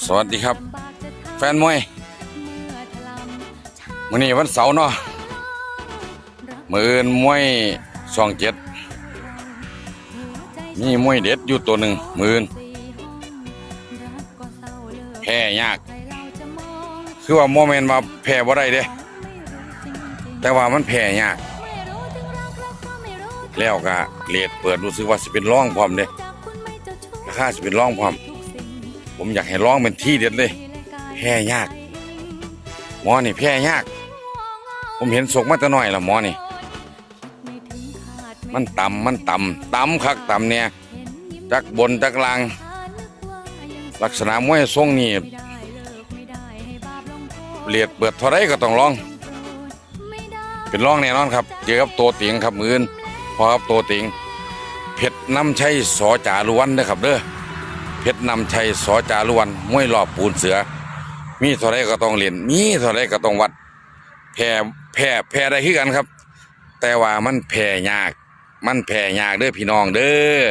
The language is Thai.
สวัสดีครับ แฟนมวยมื้อนี้วันเสาร์เนาะมืออื่นมวยช่องเจ็ดมีมวยเด็ดอยู่ตัวหนึ่งมืออื่นแพ้ยาก คือว่าโมเมนต์มาแพ้บ่ได้เด้ แต่ว่ามันแพ้ยาก แล้วก็เลทเปิดรู้สึกว่าสิเป็นร่องพร้อมเด้ราคาสิเป็นร่องพร้อม ผมอยากให้ร้องเป็นที่เด็ดเลยแพ้ยาก หมอนี่แพ้ยาก ผมเห็นศกมาแต่น้อยและหมอนี่ มันต่ำมันต่ำต่ำคักต่ำเนี่ยจักบนจักลาง ลักษณะมวยทรงนี่เลียดเปิดเท่าไรก็ต้องร้อง เป็นร้องแน่นอนครับ เจอกับตัวติงครับมืออื่นพอครับตัวติงเพชรน้ำชัยสอจารุวันเด้อครับเด้อ เพชรนำชัยสอจารุวันมวยรอบปูนเสือ มีเท่าไรก็ต้องเรียนมีเท่าไรก็ต้องวัดแพ่แพ่แพ่ได้ขึ้นกันครับ แต่ว่ามันแพ่ยาก มันแพ่ยากเด้อพี่น้องเด้อ